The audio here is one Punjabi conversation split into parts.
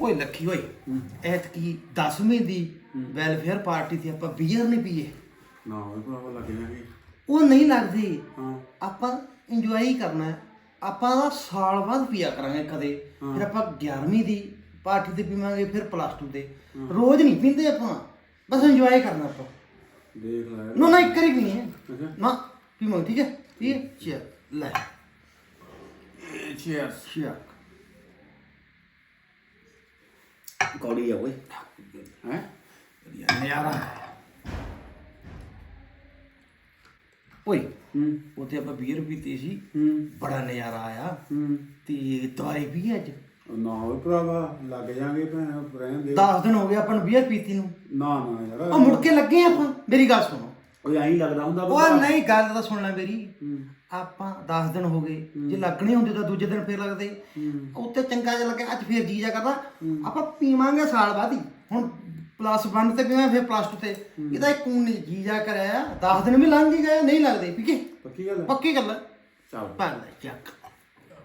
ਓਏ ਲੱਖੀ ਓਏ ਐਤਕੀ 10ਵੀਂ ਦੀ ਵੈਲਫੇਅਰ ਪਾਰਟੀ ਤੇ ਆਪਾਂ ਬੀਅਰ ਨਹੀਂ ਪੀਏ। ਨਾ ਉਹ ਭਰਾਵਾ ਲੱਗ ਜਾਣਗੇ ਉਹ ਨਹੀਂ ਲੱਗਦੀ। ਹਾਂ। ਆਪਾਂ ਇੰਜੋਏ ਕਰਨਾ ਹੈ। ਆਪਾਂ ਦਾ ਸਾਲ ਬਾਅਦ ਪੀਆ ਕਰਾਂਗੇ ਕਦੇ। ਫਿਰ ਆਪਾਂ 11ਵੀਂ ਦੀ ਪਾਰਟੀ ਤੇ ਪੀਵਾਂਗੇ ਫਿਰ ਪਲੱਸ 2 ਤੇ। ਰੋਜ਼ ਨਹੀਂ ਪੀਂਦੇ ਆਪਾਂ। ਬਸ ਇੰਜੋਏ ਕਰਨਾ ਆਪਾਂ। ਦੇਖ ਲੈ। ਨਾ ਨਾ ਇੱਕ ਵਾਰੀ ਪੀਣੀ ਹੈ ਨਾ ਪੀਵਾਂਗੇ ਠੀਕ ਹੈ? ਠੀਕ ਹੈ ਚਲ ਲੈ। ਚੀਅਰਸ ਚੀਅਰ ਕੌੜੀ ਆ ਓਏ ਹੈ ਵਧੀਆ ਨਜ਼ਾਰਾ ਓਏ ਹੂੰ ਉੱਥੇ ਆਪਾਂ ਬੀਅਰ ਪੀਤੀ ਸੀ। ਹੂੰ। ਬੜਾ ਨਜ਼ਾਰਾ ਆਇਆ। ਹੂੰ। ਤੇ ਦਵਾਈ ਵੀ ਅੱਜ। ਨਾ ਉਹ ਭਰਾਵਾ ਲੱਗ ਜਾਣਗੇ ਭੈਣ ਰਹਿਣ ਦੇ 10 ਦਿਨ ਹੋ ਗਏ ਆਪਾਂ ਨੂੰ ਬੀਅਰ ਪੀਤੀ ਨੂੰ। ਨਾ ਨਾ ਯਾਰ। ਉਹ ਮੁੜ ਕੇ ਲੱਗੇ ਆਪਾਂ। ਮੇਰੀ ਗੱਲ ਸੁਣੋ। ਉਹ ਐਂ ਲੱਗਦਾ ਹੁੰਦਾ ਵੀ ਉਹ ਨਹੀਂ ਗੱਲ ਤਾਂ ਸੁਣ ਲੈ ਮੇਰੀ। ਹੂੰ। ਆਪਾਂ 10 ਦਿਨ ਹੋ ਗਏ। ਜੇ ਲੱਗਣੇ ਹੁੰਦੇ ਤਾਂ ਦੂਜੇ ਦਿਨ ਫੇਰ ਲੱਗਦੇ। ਉੱਤੇ ਚੰਗਾ ਜਿਹਾ ਲੱਗਿਆ ਅੱਜ ਫੇਰ ਜੀ ਜਾ ਕਰਦਾ। ਆਪਾਂ ਪੀਵਾਂਗੇ ਸਾਲ ਬਾਅਦ ਹੀ। ਹੁਣ ਪਲੱਸ 1 ਤੇ ਪੀਵਾਂ ਫਿਰ ਪਲੱਸ 2 ਤੇ। ਇਹਦਾ ਇੱਕ ਊਂ ਨਹੀਂ ਜੀ ਜਾ ਕਰਿਆ। 10 ਦਿਨ ਵੀ ਲੰਘ ਹੀ ਗਏ ਨਹੀਂ ਲੱਗਦੇ। ਪੀਕੇ? ਪੱਕੀ ਗੱਲ ਹੈ? ਪੱਕੀ ਗੱਲ ਹੈ। ਚੱਲ। ਪਾ ਲੈ ਚੱਕ।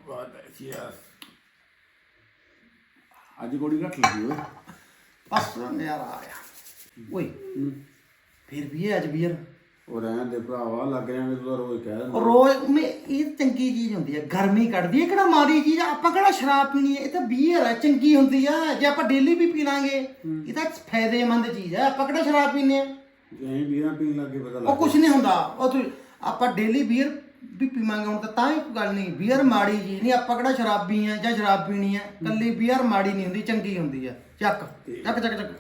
ਬਾਤ ਹੈ ਚੀਅਰਸ ਅੱਜ ਗੋੜੀ ਘੱਟ ਲੱਗੀ ਓਏ। ਬਸ ਨਜ਼ਾਰਾ ਆ ਗਿਆ। ਓਏ। ਫਿਰ ਵੀ ਅੱਜ ਬੀਅਰ ਉਹ ਰਹਿਣ ਦੇ ਭਰਾਵਾ ਲੱਗ ਜਾਣਗੇ ਤੂੰ ਤਾਂ ਰੋਜ਼ ਕਹਿ ਦਿੰਦਾ ਰੋਜ਼ ਮੈਂ ਇਹ ਚੰਗੀ ਚੀਜ਼ ਹੁੰਦੀ ਹੈ ਗਰਮੀ ਕੱਢਦੀ ਹੈ ਕਿਹੜਾ ਮਾੜੀ ਚੀਜ਼ ਆ? ਆਪਾਂ ਕਿਹੜਾ ਸ਼ਰਾਬ ਪੀਣੀ ਹੈ ਇਹ ਤਾਂ ਬੀਅਰ ਹੈ ਚੰਗੀ ਹੁੰਦੀ ਆ। ਜੇ ਆਪਾਂ ਡੇਲੀ ਵੀ ਪੀ ਲਾਂਗੇ ਇਹ ਤਾਂ ਫਾਇਦੇਮੰਦ ਚੀਜ਼ ਹੈ ਆਪਾਂ ਕਿਹੜਾ ਸ਼ਰਾਬ ਪੀਨੇ ਆ? ਜੇ ਵੀਰਾਂ ਪੀਣ ਲੱਗੇ ਪਤਾ ਉਹ ਲੱਗ ਕੁਝ ਨਹੀਂ ਹੁੰਦਾ। ਉਹ ਤੂੰ ਆਪਾਂ ਡੇਲੀ ਬੀਅਰ ਵੀ ਪੀਵਾਂਗੇ ਹੁਣ ਤਾਂ ਤਾਂ ਹੀ ਗੱਲ ਨਹੀਂ। ਬੀਅਰ ਮਾੜੀ ਚੀਜ਼ ਨਹੀਂ ਆਪਾਂ ਕਿਹੜਾ ਸ਼ਰਾਬੀ ਆ ਜਾਂ ਸ਼ਰਾਬ ਪੀਣੀ ਆ। ਕੱਲੀ ਬੀਅਰ ਮਾੜੀ ਨਹੀਂ ਹੁੰਦੀ ਚੰਗੀ ਹੁੰਦੀ ਆ। ਚੱਕ ਚੱਕ ਚੱਕ ਚੱਕ।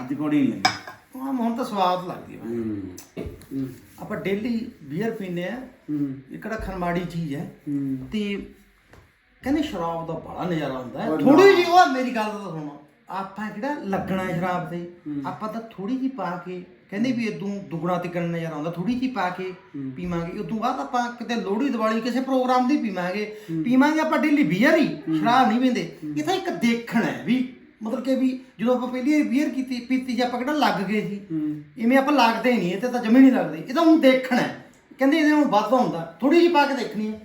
ਅੱਜ ਗੋੜੀ ਨਹੀਂ ਲੱਗੀ। ਹਾਂ ਹੁਣ ਤਾਂ ਸਵਾਦ ਲੱਗਦੀ ਹੈ ਹੂੰ ਹੂੰ। ਆਪਾਂ ਡੇਲੀ ਬੀਅਰ ਪੀਨੇ ਆ। ਹੂੰ। ਇਹ ਕਿਹੜਾ ਖਨਮਾੜੀ ਚੀਜ਼ ਹੈ। ਹੂੰ। ਤੇ ਕਹਿੰਦੇ ਸ਼ਰਾਬ ਦਾ ਬੜਾ ਨਜ਼ਾਰਾ ਹੁੰਦਾ ਹੈ। ਉਹ ਥੋੜੀ ਜਿਹੀ ਉਹ ਮੇਰੀ ਗੱਲ ਤਾਂ ਸੁਣੋ। ਆਪਾਂ ਕਿਹੜਾ ਲੱਗਣਾ ਹੈ ਸ਼ਰਾਬ ਤੇ? ਆਪਾਂ ਤਾਂ ਥੋੜੀ ਜਿਹੀ ਪਾ ਕੇ ਕਹਿੰਦੇ ਵੀ ਇਦੋਂ ਦੁੱਗਣਾ ਤਿੱਕਣ ਨਜ਼ਾਰਾ ਆਉਂਦਾ ਥੋੜੀ ਜਿਹੀ ਪਾ ਕੇ ਪੀਵਾਂਗੇ। ਉਦੋਂ ਬਾਅਦ ਆਪਾਂ ਕਿਤੇ ਲੋਹੜੀ ਦੀਵਾਲੀ ਕਿਸੇ ਪ੍ਰੋਗਰਾਮ ਦੀ ਪੀਵਾਂਗੇ। ਪੀਵਾਂਗੇ ਆਪਾਂ ਡੇਲੀ ਬੀਅਰ ਹੀ। ਸ਼ਰਾਬ ਨਹੀਂ ਪੀਂਦੇ। ਇਹ ਤਾਂ ਇੱਕ ਦੇਖਣ ਹੈ ਵੀ ਮਤਲਬ ਕਿ ਵੀ ਜਦੋਂ ਆਪਾਂ ਪਹਿਲੀ ਵਾਰ ਬੀਅਰ ਕੀਤੀ ਪੀਤੀ ਜੇ ਆਪਾਂ ਕਿਹੜਾ ਲੱਗ ਗਏ ਸੀ ਇਵੇਂ ਆਪਾਂ ਲੱਗਦੇ ਨਹੀਂ ਇਹ ਤੇ ਤਾਂ ਜਮੇ ਨਹੀਂ ਲੱਗਦੇ। ਇਹ ਤਾਂ ਹੁਣ ਦੇਖਣਾ ਹੈ। ਕਹਿੰਦੇ ਇਹਦੇ ਨੂੰ ਵਾਧਾ ਹੁੰਦਾ। ਥੋੜੀ ਜਿਹੀ ਪਾ ਕੇ ਦੇਖਣੀ ਹੈ।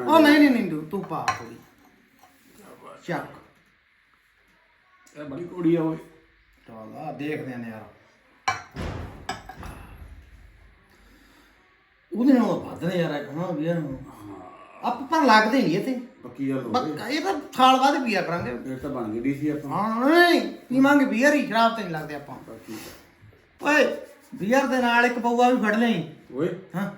ਉਹ ਨਹੀਂ ਨਹੀਂ ਨਹੀਂ ਤੂੰ- ਤੂੰ ਪਾ ਥੋੜੀ ਚੱਕ। ਇਹ ਬੜੀ ਕੋੜੀ ਆ ਓਏ। ਚਲ ਆ ਦੇਖਦੇ ਨੇ ਯਾਰ ਉਹਦੇ ਨਾਲ ਵੱਧ ਨੇ ਯਾਰ ਹਾਂ ਵੀ ਯਾਰ ਆਪ ਪਰ ਲੱਗਦੇ ਨਹੀਂ ਇਹ ਤੇ ਪੱਕੀ ਗੱਲ ਹੋ ਗਈ। ਬਸ ਇਹ ਤਾਂ ਸਾਲ ਬਾਅਦ ਪੀਆ ਕਰਾਂਗੇ। ਫਿਰ ਤਾਂ ਬਣ ਗਈ ਡੀਸੀ ਆਪਾਂ। ਹਾਂ ਨਹੀਂ ਪੀਵਾਂਗੇ ਬੀਅਰ ਹੀ ਸ਼ਰਾਬ ਤੇ ਨਹੀਂ ਲੱਗਦੇ ਆਪਾਂ। ਪੱਕੀ ਓਏ ਬੀਅਰ ਦੇ ਨਾਲ ਇੱਕ ਪਊਆ ਵੀ ਫੜ ਲਈ। ਓਏ ਹਾਂ।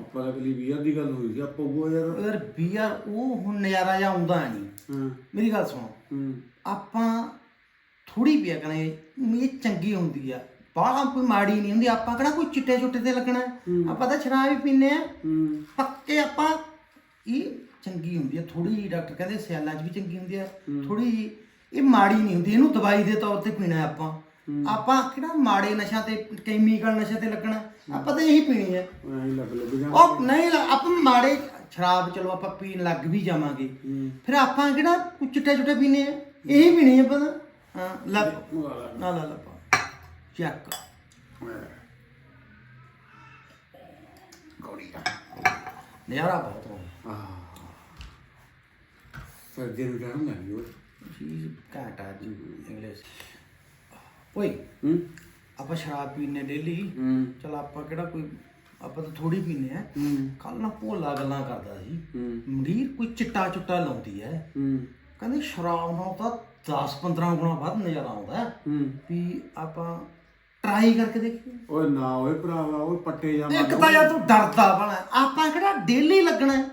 ਆਪਾਂ ਕਲੀ ਵੀਰ ਦੀ ਗੱਲ ਹੋਈ ਸੀ ਆਪਾਂ ਉਹ ਯਾਰ। ਯਾਰ ਬੀਅਰ ਉਹ ਹੁਣ ਨਜ਼ਾਰਾ ਜਿਹਾ ਆਉਂਦਾ ਨਹੀਂ। ਹਾਂ। ਮੇਰੀ ਗੱਲ ਸੁਣੋ। ਹੂੰ। ਆਪਾਂ ਥੋੜੀ ਪੀਆ ਕਰਾਂਗੇ ਇਹ ਚੰਗੀ ਹੁੰਦੀ ਆ। ਬਾਹਲਾ ਕੋਈ ਮਾੜੀ ਨਹੀਂ ਹੁੰਦੀ ਆਪਾਂ ਕਿਹੜਾ ਕੋਈ ਚਿੱਟੇ ਚੁੱਟੇ ਤੇ ਲੱਗਣਾ। ਆਪਾਂ ਤਾਂ ਸ਼ਰਾਬ ਹੀ ਪੀਨੇ ਆ। ਪੱਕੇ ਆਪਾਂ ਇਹ ਚੰਗੀ ਹੁੰਦੀ ਆ। ਥੋੜੀ ਜਿਹੀ ਡਾਕਟਰ ਕਹਿੰਦੇ ਸਿਆਲਾਂ 'ਚ ਵੀ ਚੰਗੀ ਹੁੰਦੀ ਆ। ਥੋੜੀ ਜਿਹੀ ਇਹ ਮਾੜੀ ਨਹੀਂ ਹੁੰਦੀ। ਇਹਨੂੰ ਦਵਾਈ ਦੇ ਤੌਰ ਤੇ ਪੀਣਾ ਹੈ। ਆਪਾਂ ਆਪਾਂ ਕਿਹੜਾ ਮਾੜੇ ਨਸ਼ਾ ਤੇ ਕੈਮੀਕਲ ਨਸ਼ਾ ਤੇ ਲੱਗਣਾ? ਆਪਾਂ ਤਾਂ ਇਹੀ ਪੀਣੀ ਹੈ ਹੀ ਲੱਗ ਲੱਗ ਜਾ ਉਹ ਨਹੀਂ ਲਾ- ਆਪਾਂ ਮਾੜੇ ਸ਼ਰਾਬ ਚਲੋ ਆਪਾਂ ਪੀਣ ਲੱਗ ਵੀ ਜਾਵਾਂਗੇ। ਫਿਰ ਆਪਾਂ ਕਿਹੜਾ ਚਿੱਟੇ ਚੁੱਟੇ ਪੀਨੇ ਆ? ਇਹੀ ਪੀਣੀ ਹੈ ਪਤਾ ਹਾਂ ਲੈ ਮੰਗਾ ਲੈ ਨਾ ਲਾ ਲਾ ਚੱਕ। ਗੋੜੀ ਦਾ ਨਜ਼ਾਰਾ ਬਹੁਤ ਹੋ ਆਹ ਸਰਦੀ ਨੂੰ ਜਾਣ ਲੱਗੀ ਓਏ ਚੀਜ਼ ਘਾਟਾ ਜੀ ਇੰਗਲਿਸ਼ ਓਏ ਹੂੰ ਆਪਾਂ ਸ਼ਰਾਬ ਪੀਨੇ ਡੇਲੀ ਹੂੰ ਚਲ ਆਪਾਂ ਕਿਹੜਾ ਕੋਈ ਆਪਾਂ ਤਾਂ ਥੋੜੀ ਪੀਨੇ ਆ ਹੂੰ ਕੱਲ ਨਾ ਭੋਲਾ ਗੱਲਾਂ ਕਰਦਾ ਸੀ ਹੂੰ ਮੰਡੀਰ ਕੋਈ ਚਿੱਟਾ ਚੁੱਟਾ ਲਾਉਂਦੀ ਐ ਹੂੰ ਕਹਿੰਦੇ ਸ਼ਰਾਬ ਨਾਲ ਤਾਂ 10 15 ਗੁਣਾ ਵੱਧ ਨਜ਼ਾਰਾ ਆਉਂਦਾ ਹੈ। ਹੂੰ ਵੀ ਆਪਾਂ ਟਰਾਈ ਕਰਕੇ ਦੇਖੀਏ ਓਏ ਨਾ ਓਏ ਭਰਾਵਾ ਓਏ ਪੱਟੇ ਜਾ ਇੱਕ ਤਾਂ ਯਾਰ ਤੂੰ ਡਰਦਾ ਬਣਾ ਆਪਾਂ ਕਿਹੜਾ ਡੇਲੀ ਲੱਗਣਾ ਹੈ?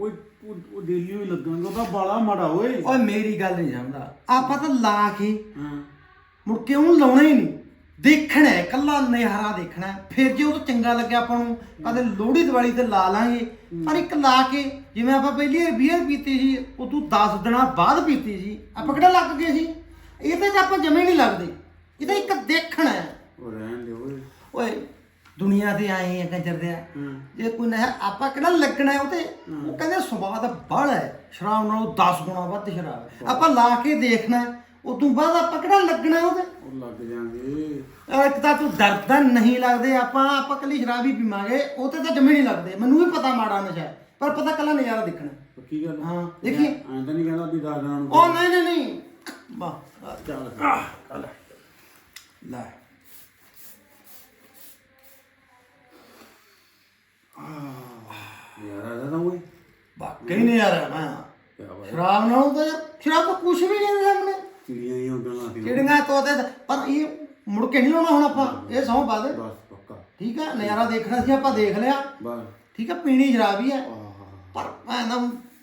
ਓਏ ਉਹ- ਉਹ ਦਿੱਲੀ ਹੀ ਲੱਗਾਂਗਾ ਉਹਦਾ ਬਾਲਾ ਮਾੜਾ ਓਏ। ਓਏ ਮੇਰੀ ਗੱਲ ਨਹੀਂ ਸਮਝਦਾ। ਆਪਾਂ ਤਾਂ ਲਾ ਕੇ ਹਾਂ। ਮੁੜ ਕੇ ਉਹਨੂੰ ਲਾਉਣਾ ਹੀ ਨਹੀਂ। ਦੇਖਣਾ ਹੈ ਕੱਲਾ ਨਿਹਾਰਾ ਦੇਖਣਾ ਹੈ। ਫਿਰ ਜੇ ਉਹ ਚੰਗਾ ਲੱਗਿਆ ਆਪਾਂ ਨੂੰ ਕਦੇ ਲੋਹੜੀ ਦੀਵਾਲੀ ਤੇ ਲਾ ਲਾਂਗੇ। ਪਰ ਇੱਕ ਲਾ ਕੇ ਜਿਵੇਂ ਆਪਾਂ ਪਹਿਲੀ ਵਾਰ ਬੀਅਰ ਪੀਤੀ ਸੀ ਉਹ ਤੂੰ 10 ਦਿਨਾਂ ਬਾਅਦ ਪੀਤੀ ਸੀ। ਆਪਾਂ ਕਿਹੜਾ ਲੱਗ ਗਏ ਸੀ? ਇਹ ਤਾਂ ਆਪਾਂ ਜਮੇ ਨਹੀਂ ਲੱਗਦੇ। ਇਹ ਤਾਂ ਇੱਕ ਦੇਖਣਾ ਹੈ। ਉਹ ਰਹਿਣ ਦੇ ਓਏ। ਓਏ ਦੁਨੀਆ ਤੇ ਆਏ ਆ ਕੰਜਰ ਦੇ ਹੂੰ। ਜੇ ਕੋਈ ਨਾ ਆਪਾਂ ਕਿਹੜਾ ਲੱਗਣਾ ਉਹ ਤੇ ਉਹ ਕਹਿੰਦੇ ਸਵਾਦ ਬੜਾ ਹੈ। ਸ਼ਰਾਬ ਨਾਲੋਂ 10 ਗੁਣਾ ਵੱਧ ਸ਼ਰਾਬ ਆਪਾਂ ਲਾ ਕੇ ਦੇਖਣਾ ਉਹ ਤੋਂ ਬਾਅਦ ਆਪਾਂ ਕਿਹੜਾ ਲੱਗਣਾ ਉਹਦੇ ਉਹ ਲੱਗ ਜਾਾਂਗੇ ਇੱਕ ਤਾਂ ਤੂੰ ਡਰਦਾ ਨਹੀਂ ਲੱਗਦੇ। ਆਪਾਂ ਆਪਾਂ ਕੱਲੀ ਸ਼ਰਾਬ ਹੀ ਪੀਵਾਂਗੇ। ਉਹ ਤੇ ਤਾਂ ਜਮੇ ਨਹੀਂ ਲੱਗਦੇ। ਮੈਨੂੰ ਵੀ ਪਤਾ ਮਾੜਾ ਨਸ਼ਾ ਪਰ ਪਤਾ ਕੱਲਾ ਨਜ਼ਾਰਾ ਦੇਖਣਾ ਪੱਕੀ ਗੱਲ ਹਾਂ? ਦੇਖੀ ਐਂ ਤਾਂ ਨਹੀਂ ਕਹਿੰਦਾ ਵੀ ਦਸ ਦਿਨਾਂ ਨੂੰ ਉਹ ਨਹੀਂ ਨਹੀਂ ਨਹੀਂ। ਵਾਹ ਚੱਲ। ਲੈ। ਯਾਰ ਤਾਂ ਵਾਕਈ ਨਹੀਂ ਯਾਰ ਮੈਂ ਕਿਆ ਬਾਤ ਸ਼ਰਾਬ ਨਾਲੋਂ ਤਾਂ ਯਾਰ ਸ਼ਰਾਬ ਤਾਂ ਕੁਝ ਵੀ ਨਹੀਂ ਹੈ ਸਾਹਮਣੇ ਚਿੜੀਆਂ ਹੀ ਹੁੰਦੀਆਂ ਸੀ। ਕਿਹੜੀਆਂ ਤੋਤੇ ਪਰ ਇਹ ਮੁੜ ਕੇ ਨਹੀਂ ਲਾਉਣਾ ਹੁਣ ਆਪਾਂ। ਇਹ ਸੌਂ ਪਾ ਦੇ ਬਸ ਪੱਕਾ। ਠੀਕ ਹੈ ਨਜ਼ਾਰਾ ਦੇਖਣਾ ਸੀ ਆਪਾਂ ਦੇਖ ਲਿਆ। ਬਸ। ਠੀਕ ਹੈ ਪੀਣੀ ਸ਼ਰਾਬ ਹੀ ਹੈ ਆਹ। ਪਰ ਮੈਂ ਨਾ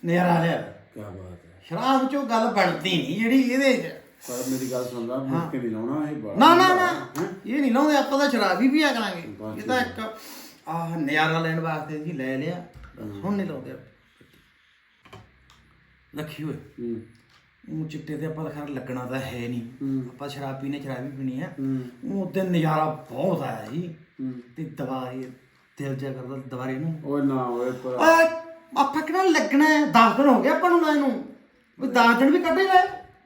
ਨਜ਼ਾਰਾ ਲਿਆ। ਕੀ ਬਾਤ ਹੈ। ਸ਼ਰਾਬ ਚੋਂ ਗੱਲ ਬਣਦੀ ਨਹੀਂ ਜਿਹੜੀ ਇਹਦੇ 'ਚ। ਪਰ ਮੇਰੀ ਗੱਲ ਸੁਣ ਲੈ ਮੁੜ ਕੇ ਨਹੀਂ ਲਾਉਣਾ ਇਹ ਬੜਾ ਨਾ ਨਾ ਨਾ। ਇਹ ਨਹੀਂ ਲਾਉਂਦੇ ਆਪਾਂ ਤਾਂ ਸ਼ਰਾਬ ਹੀ ਪੀਆ ਕਰਾਂਗੇ। ਇਹ ਤਾਂ ਇੱਕ ਆਹ ਨਜ਼ਾਰਾ ਲੈਣ ਵਾਸਤੇ ਜੀ ਲੈ ਲਿਆ। ਹੁਣ ਨਹੀਂ ਲਾਉਂਦੇ ਰੱਖੀ ਹੋਏ। ਹੂੰ। ਉਹ ਚਿੱਟੇ ਤੇ ਆਪਾਂ ਤਾਂ ਖੈਰ ਲੱਗਣਾ ਤਾਂ ਹੈ ਨਹੀਂ। ਆਪਾਂ ਸ਼ਰਾਬ ਪੀਣੇ ਸ਼ਰਾਬ ਹੀ ਪੀਣੀ ਆ। ਹੂੰ। ਉਹ ਉਹਦੇ ਨਜ਼ਾਰਾ ਬਹੁਤ ਆਇਆ ਜੀ। ਤੇ ਦਵਾਈ ਦਿਲ ਜਾ ਕਰਦਾ ਦਵਾਰੇ ਨੂੰ। ਓਏ ਨਾ ਓਏ ਪਰ ਆਪਾਂ ਕਿਹੜਾ ਲੱਗਣਾ ਹੈ? 10 ਦਿਨ ਹੋ ਗਏ ਆਪਾਂ ਨੂੰ ਨੂੰ। ਉਹ 10 ਦਿਨ ਵੀ ਕੱਢੇ ਲੈ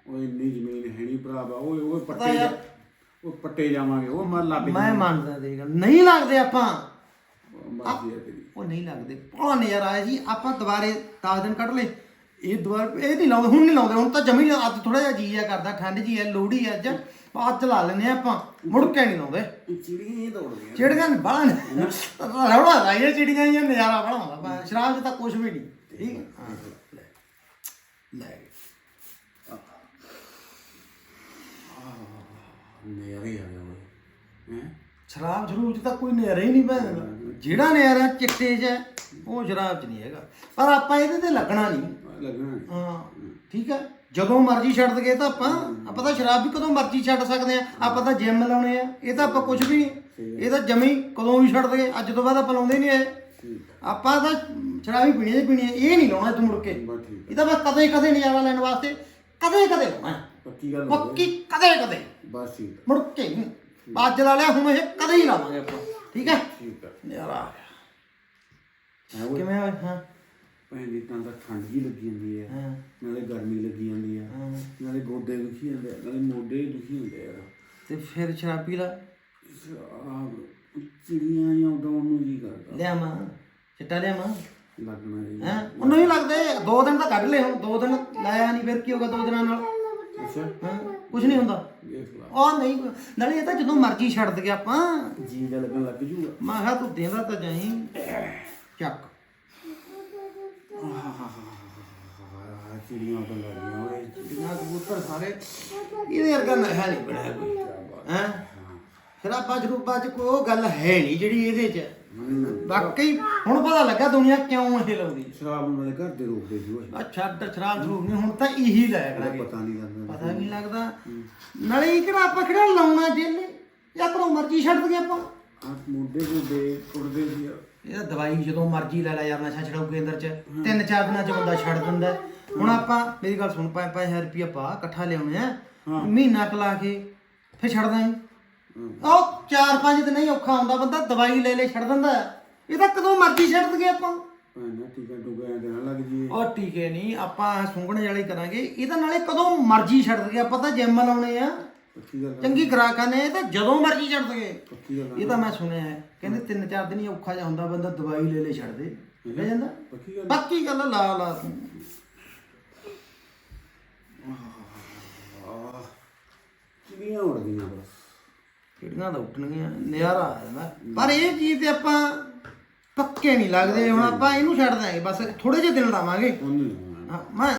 ਓਏ ਇੰਨੀ ਜ਼ਮੀਨ ਹੈ ਨਹੀਂ ਭਰਾਵਾ ਓਏ ਓਏ ਪੱਟੇ। ਉਹ ਪੱਟੇ ਜਾਵਾਂਗੇ। ਉਹ ਮਰ ਲੱਗ ਮੈਂ ਮੰਨਦਾ ਤੇਰੀ ਗੱਲ। ਨਹੀਂ ਲੱਗਦੇ ਆਪਾਂ। ਮਰਜ਼ੀ ਹੈ ਤੇਰੀ। ਉਹ ਨਹੀਂ ਲੱਗਦੇ। ਉਹ ਨਜ਼ਾਰਾ ਆਇਆ ਜੀ ਆਪਾਂ ਦੁਬਾਰੇ 10 ਦਿਨ ਕੱਢ ਲਏ। ਇਹ ਦੁਬਾਰ ਇਹ ਨਹੀਂ ਲਾਉਂਦੇ ਹੁਣ ਨਹੀਂ ਲਾਉਂਦੇ। ਹੁਣ ਤਾਂ ਜਮੀ ਅੱਜ ਥੋੜਾ ਜਿਹਾ ਜੀ ਆ ਕਰਦਾ ਠੰਡ ਜੀ ਹੈ ਲੋਹੜੀ ਹੈ ਅੱਜ। ਅੱਜ ਲਾ ਲੈਨੇ ਆਪਾਂ ਮੁੜ ਕੇ ਨਹੀਂ ਲਾਉਂਦੇ। ਚਿੜੀਆਂ ਹੀ ਦੌੜਦੀਆਂ। ਚਿੜੀਆਂ ਨੇ ਬਾਹਰ ਰੌਲਾ ਲਾਈਏ ਚਿੜੀਆਂ ਹੀ ਨਜ਼ਾਰਾ ਬਣਾਉਂਦਾ ਸ਼ਰਾਬ 'ਚ ਤਾਂ ਕੁਝ ਵੀ ਨਹੀਂ। ਠੀਕ ਹੈ? ਲੈ। ਨੇਰੇ ਆ ਗਿਆ ਓਏ ਹੈ? ਸ਼ਰਾਬ ਸ਼ਰੂਬ 'ਚ ਤਾਂ ਕੋਈ ਨਜ਼ਾਰਾ ਹੀ ਨਹੀਂ ਪੈਂਦਾ। ਜਿਹੜਾ ਨਜ਼ਾਰਾ ਚਿੱਟੇ 'ਚ ਹੈ ਉਹ ਸ਼ਰਾਬ 'ਚ ਨਹੀਂ ਹੈਗਾ। ਪਰ ਆਪਾਂ ਇਹਦੇ ਤੇ ਲੱਗਣਾ ਨਹੀਂ। ਲੱਗਣਾ। ਹਾਂ ਠੀਕ ਹੈ? ਜਦੋਂ ਮਰਜ਼ੀ ਛੱਡ ਦਗੇ ਤਾਂ ਆਪਾਂ ਆਪਾਂ ਤਾਂ ਸ਼ਰਾਬ ਵੀ ਕਦੋਂ ਮਰਜ਼ੀ ਛੱਡ ਸਕਦੇ ਆ ਆਪਾਂ ਤਾਂ ਜਿਮ ਲਾਉਣੇ ਆ। ਇਹ ਤਾਂ ਆਪਾਂ ਕੁਝ ਵੀ ਨਹੀਂ। ਇਹ ਤਾਂ ਜਮੀ ਕਦੋਂ ਵੀ ਛੱਡ ਦਗੇ ਅੱਜ ਤੋਂ ਬਾਅਦ ਆਪਾਂ ਲਾਉਂਦੇ ਨਹੀਂ ਇਹ ਠੀਕ। ਆਪਾਂ ਤਾਂ ਸ਼ਰਾਬ ਹੀ ਪੀਣੀ ਹੈ ਪੀਣੀ ਹੈ। ਇਹ ਨਹੀਂ ਲਾਉਣਾ ਤੂੰ ਮੁੜ ਕੇ। ਬਸ ਠੀਕ ਇਹ ਤਾਂ ਬਸ ਕਦੇ ਕਦੇ ਨਜ਼ਾਰਾ ਲੈਣ ਵਾਸਤੇ ਕਦੇ ਕਦੇ ਲਾਉਣਾ ਹੈ। ਪੱਕੀ ਗੱਲ ਹੋ ਪੱਕੀ ਕਦੇ ਕਦੇ। ਬਸ ਠੀਕ ਮੁੜ ਕੇ ਨਹੀਂ। ਅੱਜ ਲਾ ਲਿਆ ਹੁਣ ਇਹ ਕਦੇ ਹੀ ਲਾਵਾਂਗੇ ਆਪਾਂ। ਠੀਕ ਹੈ ਠੀਕ ਹੈ ਆ। ਗਿਆ। ਹੈ ਕਿਵੇਂ ਹੋਇਆ ਹਾਂ। ਪਹਿਲੀ ਤਾਂ ਤਾਂ ਠੰਡ ਜੀ ਲੱਗੀ ਜਾਂਦੀ ਹੈ ਹਾਂ। ਨਾਲੇ ਗਰਮੀ ਲੱਗੀ ਜਾਂਦੀ ਹੈ ਹਾਂ। ਨਾਲੇ ਗੋਡੇ ਦੁਖੀ ਜਾਂਦੇ ਆ, ਨਾਲੇ ਮੋਢੇ ਦੁਖੀ ਹੁੰਦੇ ਯਾਰ ਤੇ ਫਿਰ ਸ਼ਰਾਬ ਪੀ ਲਾ। ਆਹ ਚਿੜੀਆਂ ਜਾਂ ਉਡਾਉਣ ਨੂੰ ਜੀ ਕਰਦਾ। ਲਿਆ ਮਾਂ ਚਿੱਟਾ ਲਿਆ ਮਾਂ ਲੱਗਣਾ ਜੀ। ਹੈ? ਉਹ ਨਹੀਂ ਲੱਗਦੇ। ਦੋ ਦਿਨ ਤਾਂ ਕੱਢ ਲਏ ਹੁਣ। ਦੋ ਦਿਨ ਲਾਇਆ ਨਹੀਂ ਫਿਰ ਕੀ ਹੋਗਾ ਦੋ ਦਿਨਾਂ ਨਾਲ? ਅੱਛਾ। ਹਾਂ। ਕੁਝ ਨਹੀਂ ਹੁੰਦਾ। ਦੇਖ ਲਾ। ਉਹ ਨਹੀਂ ਨਾਲੇ ਇਹ ਤਾਂ ਜਦੋਂ ਮਰਜ਼ੀ ਛੱਡ ਦਗੇ ਆਪਾਂ। ਜੀ ਲੱਗਣ ਲੱਗ ਜੂਗਾ। ਮੈਂ ਕਿਹਾ ਤੂੰ ਦੇਂਦਾ ਤਾਂ ਜਾਈ। ਚੱਕ। ਆਹ ਚਿੜੀਆਂ ਉਡਣ ਲੱਗ ਗਈਆਂ ਓਏ ਜਿੰਨਾ ਕਬੂਤਰ ਸਾਰੇ। ਇਹਦੇ ਵਰਗਾ ਨਸ਼ਾ ਨਹੀਂ ਬਣਿਆ ਕੋਈ। ਹੈ? ਸ਼ਰਾਬਾਂ ਜਰੂਬਾਂ ਚ ਕੋਈ ਉਹ ਗੱਲ ਹੈ ਨਹੀਂ ਜਿਹੜੀ ਇਹਦੇ ਚ। ਵਾਕਈ ਹੁਣ ਪਤਾ ਲੱਗਾ ਦੁਨੀਆ ਕਿਉਂ ਇਹ ਲਾਉਂਦੀ ਸ਼ਰਾਬ ਨੂੰ ਮੇਰੇ ਘਰ ਦੇ ਰੋਕਦੇ ਸੀ ਓਏ ਆ ਛੱਡ ਸ਼ਰਾਬ ਜ਼ਰੂਰ ਨਹੀਂ ਹੁਣ ਤਾਂ ਇਹੀ ਲਾਇਆ ਕਰਾਂਗੇ ਪਤਾ ਨਹੀਂ ਲੱਗਦਾ। ਪਤਾ ਨਹੀਂ ਲੱਗਦਾ। ਨਾਲੇ ਇਹ ਕਿਹੜਾ ਆਪਾਂ ਕਿਹੜਾ ਲਾਉਣਾ ਡੇਲੀ ਜਾਂ ਕਦੋਂ ਮਰਜ਼ੀ ਛੱਡ ਦਈਏ ਆਪਾਂ। ਆ ਮੋਢੇ ਗੋਡੇ ਕੁੱਟਦੇ ਸੀ। ਇਹ ਤਾਂ ਦਵਾਈ ਜਦੋਂ ਮਰਜ਼ੀ ਲੈ ਲੈ ਯਾਰ ਨਸ਼ਾ ਛਡਾਊ ਕੇਂਦਰ ਚ। ਤਿੰਨ ਚਾਰ ਦਿਨਾਂ ਚ ਬੰਦਾ ਛੱਡ ਦਿੰਦਾ ਹੈ। ਹੁਣ ਆਪਾਂ ਮੇਰੀ ਗੱਲ ਸੁਣ ਪਾਏ ਪਾਏ ਰੁਪਿਆ ਪਾ ਇਕੱਠਾ ਲਿਆਉਣੇ ਆ। ਮਹੀਨਾ ਕਲਾ ਕੇ ਫਿਰ ਛੱਡ ਦਾਂਗੇ ਉਹ ਚਾਰ ਪੰਜ ਦਿਨ ਹੀ ਔਖਾ ਹੁੰਦਾ ਬੰਦਾ ਦਵਾਈ ਲੈ ਲੈ ਛੱਡ ਦਿੰਦਾ। ਇਹ ਤਾਂ ਕਦੋਂ ਮਰਜ਼ੀ ਛੱਡ ਦਈਏ ਆਪਾਂ। ਭੈਣਾ ਟੀਕਾ ਟੁਕਾ ਐਂ ਤੇ ਨਾ ਲੱਗ ਜੀ ਉਹ ਟੀਕੇ ਨਹੀਂ ਆਪਾਂ ਸੁੰਘਣੇ ਵਾਲੇ ਕਰਾਂਗੇ। ਇਹਦਾ ਨਾਲੇ ਕਦੋਂ ਮਰਜ਼ੀ ਛੱਡ ਦਈਏ ਆਪਾਂ ਤਾਂ ਜਿਮ ਲਾਉਣੇ ਆ। ਪੱਕੀ ਗੱਲ ਚੰਗੀ ਖੁਰਾਕਾਂ ਨੇ ਇਹ ਤਾਂ ਜਦੋਂ ਮਰਜ਼ੀ ਛੱਡ ਪੱਕੀ ਗੱਲ ਇਹ ਤਾਂ ਮੈਂ ਸੁਣਿਆ ਹੈ। ਕਹਿੰਦੇ ਤਿੰਨ ਚਾਰ ਦਿਨ ਹੀ ਔਖਾ ਜਿਹਾ ਹੁੰਦਾ ਬੰਦਾ ਦਵਾਈ ਲੈ ਲੈ ਛੱਡ ਦੇ। ਲੈ ਜਾਂਦਾ। ਪੱਕੀ ਗੱਲ ਲਾ ਲਾ। ਤੂੰ ਚਿੜੀਆਂ ਉੜਦੀਆਂ ਬਸ? ਕਿਹੜੀਆਂ ਦਾ ਉੱਠਣਗੀਆਂ ਨਜ਼ਾਰਾ ਆ ਜਾਂਦਾ। ਪਰ ਇਹ ਚੀਜ਼ ਤੇ ਆਪਾਂ ਪੱਕੇ ਨਹੀਂ ਲੱਗਦੇ ਹੁਣ ਆਪਾਂ ਇਹਨੂੰ ਛੱਡ ਦਾਂਗੇ ਬਸ ਥੋੜੇ ਜਿਹੇ ਦਿਨ ਲਾਵਾਂਗੇ। ਹਾਂ, ਮੈਂ